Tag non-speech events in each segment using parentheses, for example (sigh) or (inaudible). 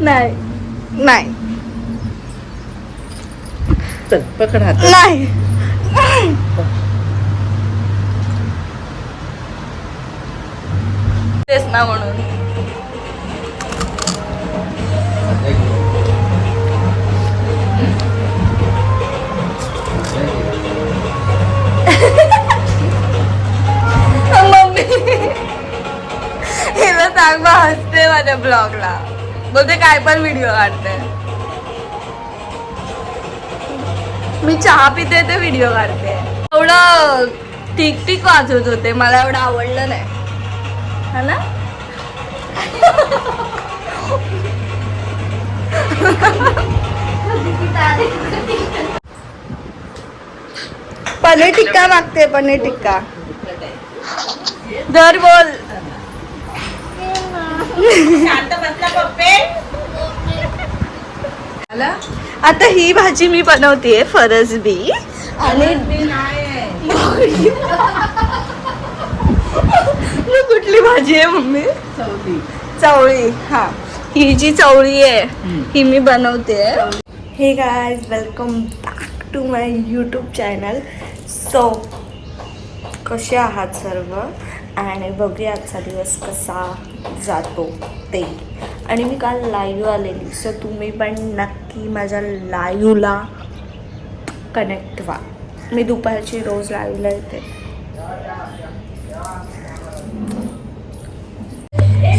नाही. नाही. चल पकड हात. नाही. तेच ना म्हणून. मम्मी हिला सांग हसते माझ्या ब्लॉगला. बोलते काय पण व्हिडिओ काढते. मी चहा पिते ते व्हिडिओ काढते. एवढं ठीक ठीक वाजवत होते मला एवढं आवडलं नाही. हा ना? पनीर टिक्का मागते पनीर टिक्का. दर बोल. आता ही भाजी मी बनवतेय फरसबी आणि कुठली भाजी आहे मम्मी? चवळी. हा. ही जी चवळी आहे ही मी बनवते हे guys welcome back to my YouTube channel so कसे आहात सर्व? आणि बघूया आजचा दिवस कसा जातो ते. आणि मी काल लाईव्ह आलेली सो तुम्ही पण नक्की माझ्या लाईव्हला कनेक्ट व्हा. मी दुपारची रोज लाईव्हला येते.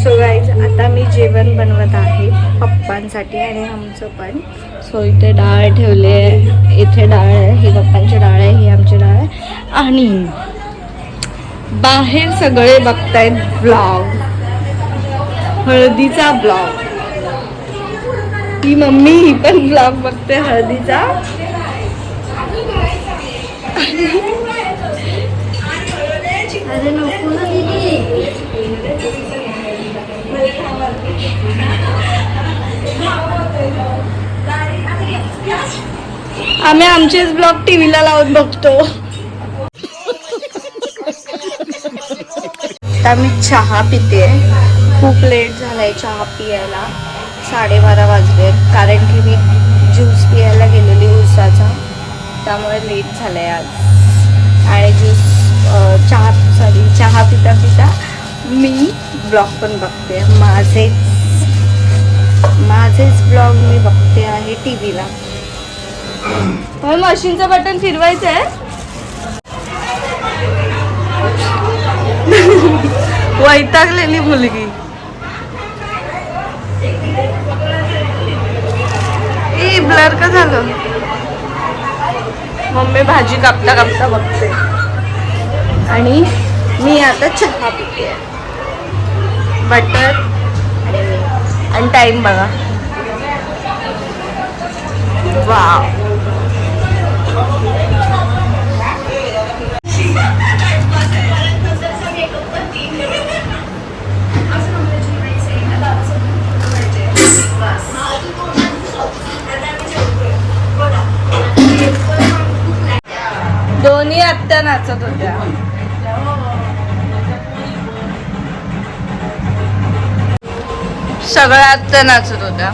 सो गाईज आता मी जेवण बनवत आहे पप्पांसाठी आणि आमचं पण. सो इथे डाळ ठेवले आहे. इथे डाळ आहे. ही पप्पांची डाळ आहे ही आमची डाळ आहे. आणि बाहेर सगळे बघतायत ब्लॉग हळदीचा ब्लॉग. ही मम्मी ही पण ब्लॉग बघते हळदीचा. अरे नको ना दीदी. आम्ही आमचेच ब्लॉग टीव्हीला लावून बघतो. आता मी चहा पिते खूप लेट झालाय चहा पियायला. साडेबारा वाजले कारण की मी ज्यूस पियायला गेलेली उसाचा. त्यामुळे लेट झालाय आज. आणि ज्यूस चहा सॉरी चहा पिता पिता मी ब्लॉग पण बघते माझेच माझेच ब्लॉग मी बघते आहे टी व्हीला मशीनचं बटन फिरवायचं आहे वैतागलेली मुलगी. ए ब्लर का झालं? मम्मी भाजी कापता कापता बघते. आणि मी आता चहा पिते. बटर आणि टाइम बघा. वा सुद्धा नाचत होत्या. सगळ्यात नाचत होत्या.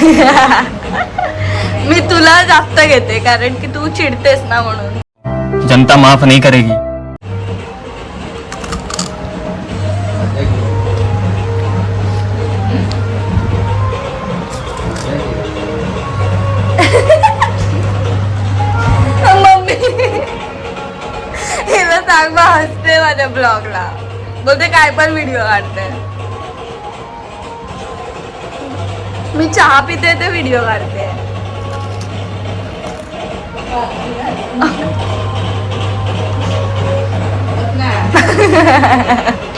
(laughs) मी तुला जास्त घेते कारण की तू चिडतेस ना म्हणून. जनता माफ नाही करेगी. ब्लॉगला बोलते काय पण व्हिडिओ काढते. मी चहा पिते ते व्हिडिओ काढते. (laughs) (laughs)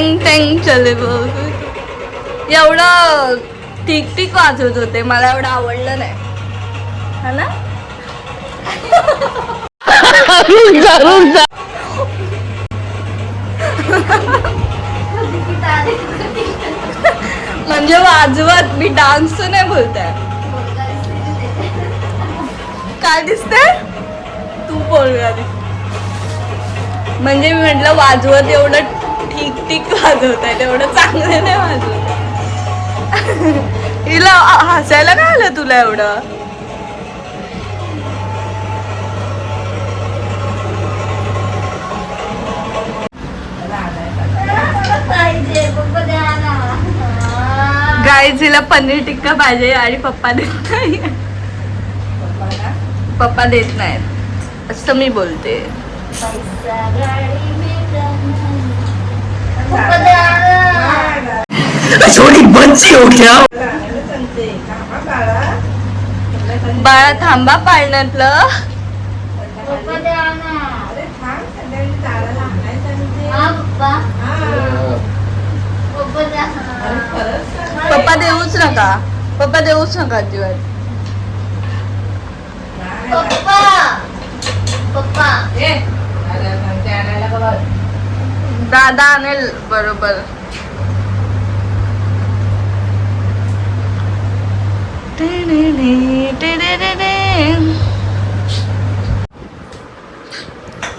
टँग टँग चले बघ. एवढं ठीक ठीक वाजवत होते. मला एवढं आवडलं नाही. हा ना? म्हणजे वाजवत मी डान्स नाही बोलताय काय दिसतंय? तू बोलगा म्हणजे मी म्हटलं वाजवत एवढं ठीक ठीक वाजवत आहे. तेवढं चांगलं नाही वाजवत. (laughs) हिला हसायला काय आलं तुला एवढं? गायजीला पनीर टिक्का पाहिजे आणि पप्पा देत नाही. पप्पा देत नाहीत. असं मी बोलते. छोटी बच्ची हो क्या बाळा थांबा पाळण्यातलं पप्पा देऊच नका पप्पा देऊच नका अजिबात दादा आणेल बरोबर.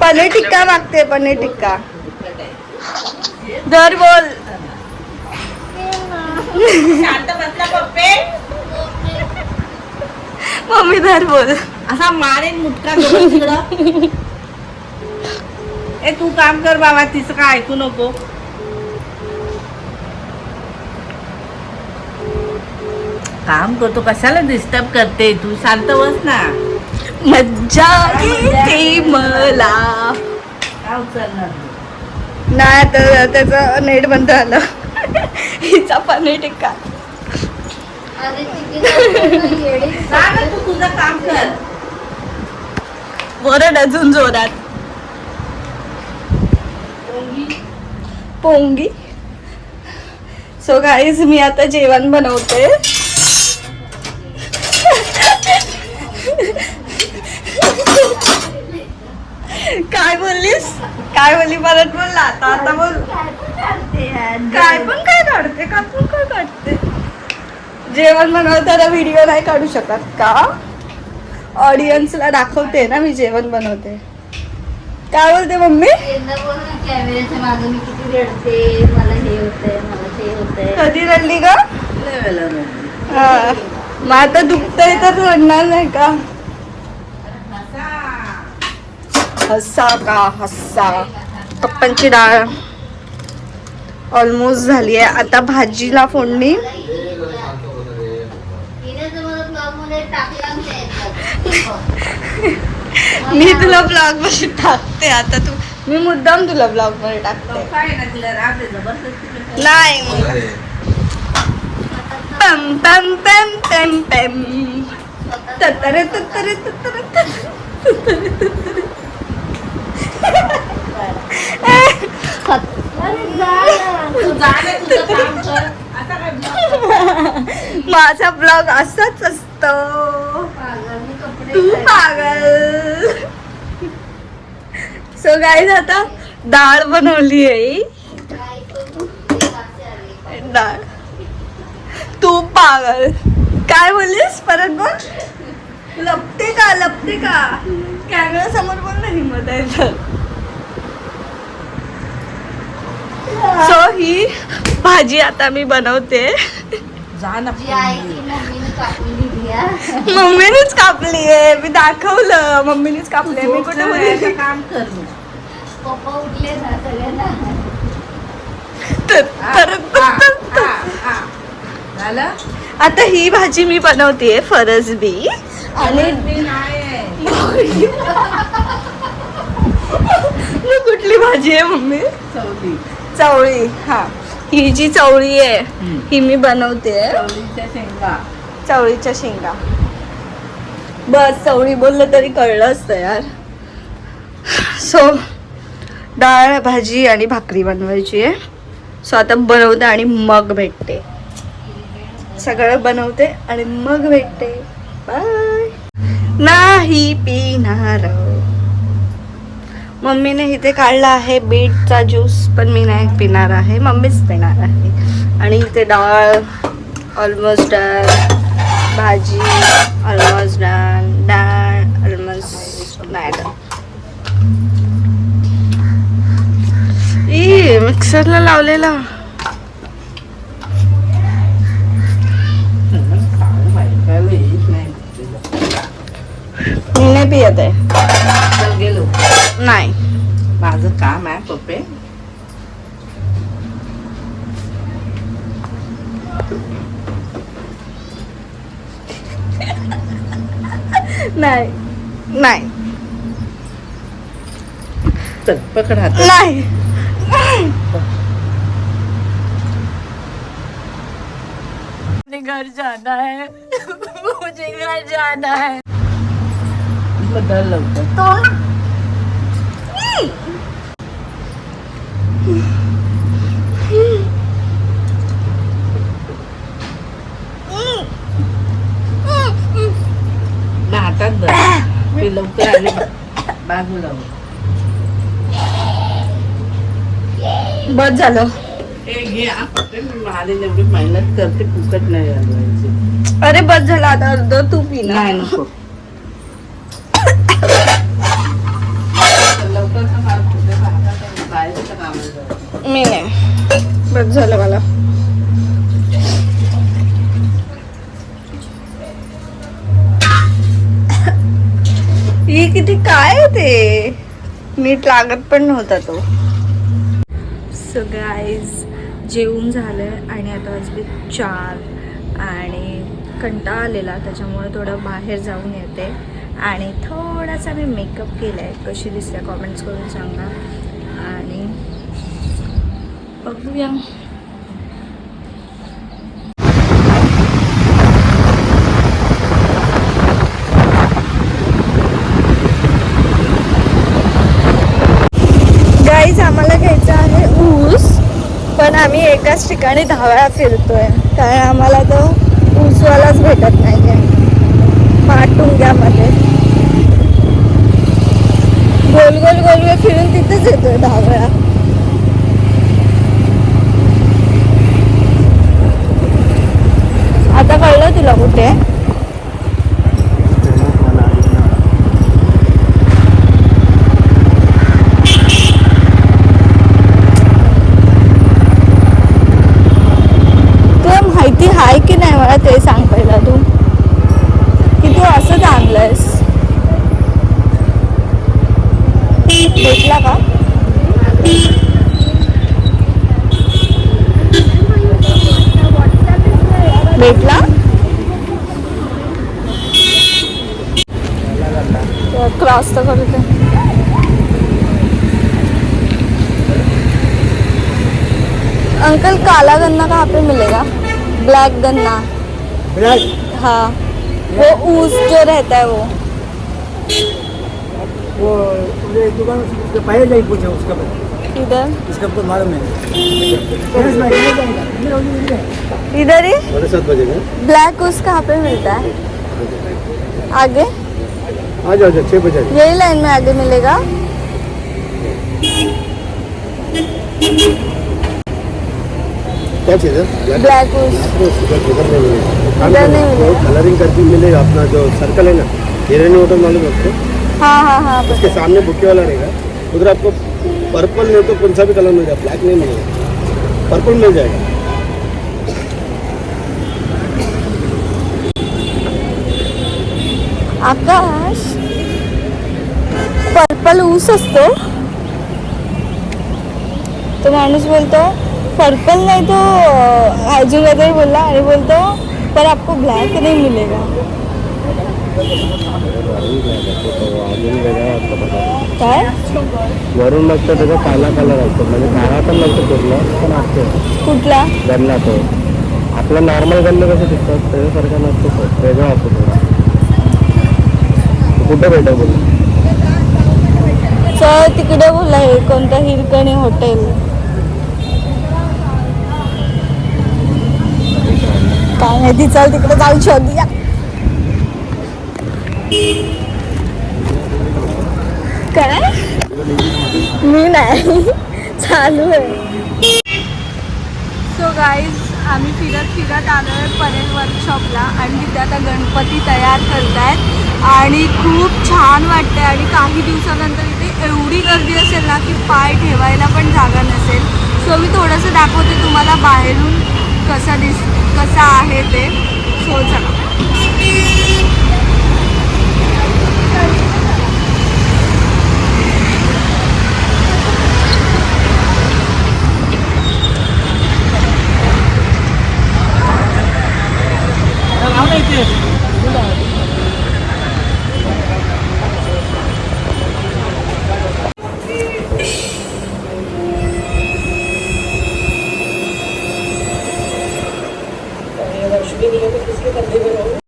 पनीर टिक्का मागते पनीर टिक्का. दर बोल. मम्मी दर बोल. असा मारेन मुटका ए तू काम कर बाबा तिचं काय ऐकू नको. काम करतो कशाला डिस्टर्ब करते? तू शांत बस ना. मज्जा येते मला. काय उचलणार नाही तर त्याचं नेट बंद झालं. हिचा पनीर टिक्का जा ना तू तुझं काम कर? वरड अजून जोरात. पोंगी. सो गाईज मी आता जेवण बनवते. काय बोललीस? काय बोलली? परत बोलला आता आता बोल. काय पण काय काढते का पण काय काढते. जेवण बनवताना व्हिडिओ नाही काढू शकत का? ऑडियन्सला दाखवते ना मी जेवण बनवते. काय बोलते मम्मी? कॅमेऱ्याच्या मागे मी किती रडते मला हे होतंय मला ते होतंय. कधी रडली का. हा. मग आता दुखतंय तर रडणार नाही का? हस्सा का हस्सा पप्पांची डाळ ऑलमोस्ट झाली आहे. आता भाजीला फोडणी. (laughs) मी तुला ब्लॉगमध्ये टाकते आता तू. मी मुद्दाम तुला ब्लॉगमध्ये टाकते. नाही पम पम पम पम पम. तत्तरे तत्तरे तत्तरे तत्तरे अरे जा ना. तू जा ना तुझं काम कर आता काय block माझा ब्लॉग असाच असतो. तू. पागल. सो गाईज आता डाळ बनवली आहे. डाळ. तू पागल. काय बोललीस? परत बोल. लपते का? लपते का? कॅमेरा समोर बोल ना हिंमत आहे तर. सो ही भाजी आता मी बनवते. जा ना. (laughs) मम्मीनेच कापली आहे मी दाखवलं. मम्मीनेच कापली आहे मी कुठे बोलली? काम कर. पप्पा उठले ना सगळ्यांना. आता ही भाजी मी बनवते फरसबी. आणि मी नाही (laughs) ही कुठली भाजी आहे मम्मी? चवली चवळी हा. ही जी चवळी आहे. ही मी बनवते शेंगा. चवळीच्या शेंगा. बस चवळी बोललं तरी कळलं असतं यार. सो डाळ भाजी आणि भाकरी बनवायची आहे. सो आता बनवते आणि मग भेटते. सगळं बनवते आणि मग भेटते. बाय नाही पिणार. मम्मीने इथे काढला आहे बीटचा ज्यूस पण मी नाही पिणार आहे. मम्मीच पिणार आहे. आणि इथे डाळ ऑलमोस्ट डाळ भाजी ऑलमोस्ट डाळ डाळ ऑलमोस्ट नाही ई मिक्सरला लावलेला. येत नाही मी नाही पियत आहे. गेलो नाही. माझं काम आहे पप्पे. नाही. नाही. चल पकड हात. नाही. घर जाना है। मुझे घर जाना है। बदल लवकर. तो ना हातात लवकर आले बाजूला. बस झालं. हे. घे एवढी मेहनत करते फुकट नाही अरे बस झालं. आता अर्ध तू पी नाही नको. मी नाही. बस झालं मला. किती काय ते? नीट लागत पण नव्हता तो. सो गाईज जेवून झालं आणि आता वाजले चार आणि कंटाळा आलेला त्याच्यामुळे थोडं बाहेर जाऊन येते. आणि थोडासा मी मेकअप केला आहे कशी दिसते कॉमेंट्स करून सांगा. आणि बघूया गाईज आम्हाला घ्यायचा आहे ऊस पण आम्ही एकाच ठिकाणी दहा वेळा फिरतोय. कारण आम्हाला तो ऊसवालाच भेटत नाही आहे माटुंग्यामध्ये. गोल गोल गोल गोल फिरून तिथेच येतोय दहा वेळा आता कळलं तुला कुठे? भेटला क्रॉस तर करू अंकल काला गन्ना कहाँ पे मिलेगा? ब्लैक गन्ना। ब्लैक? हाँ। वो ऊस जो रहता है वो। वो दुकान पहले नहीं पूछा उसका। इधर। इसका तो मालूम है। इधर ही। ब्लैक ऊस कहाँ पे मिलता है? आगे। आ जाओ छः बजे यही लाइन में आगे मिलेगा। क्या चीज़ है ब्लैक। इधर नहीं मिलेगा। नहीं मिलेगा। कलरिंग करके मिलेगा अपना जो सर्कल है ना होटल मालूम है आपको? हाँ हाँ हाँ उसके सामने बुके वाला रहेगा। उधर आपको पर्पल नहीं तो कौन सा भी कलर मिल जाएगा ब्लैक नहीं मिलेगा। पर्पल मिल जाएगा। आकाश पर्पल ऊस असतो तो माणूस बोलतो पर्पल नहीं तो अजून काहीतरी बोलला आणि बोलतो पर आपको ब्लैक नहीं मिलेगा। काय? वरून लागतं त्याचा काला कलर असतो. म्हणजे काळा पण लागतो पूर्ण पण असतो. कुठला? गन्ना तो. आपला नॉर्मल गन्ना कसं दिसतात त्याच्यासारखा नसतो तो. वेगळा असतो थोडा तो. कुठे भेटेल बोल. चल तिकडे बोला हे कोणतं हिरकणी हॉटेल काय माहिती चल तिकडे जाऊ शोधूया काय मी नाही. चालू आहे. सो गाईज आम्ही फिरत फिरत आलो आहे परेल वर्कशॉपला आणि तिथे आता गणपती तयार करत आहेत आणि खूप छान वाटतंय आणि काही दिवसानंतर इथे एवढी गर्दी असेल ना की पाय ठेवायला पण जागा नसेल. सो मी थोडंसं दाखवते तुम्हाला बाहेरून कसं दिस कसं आहे ते. सो चला.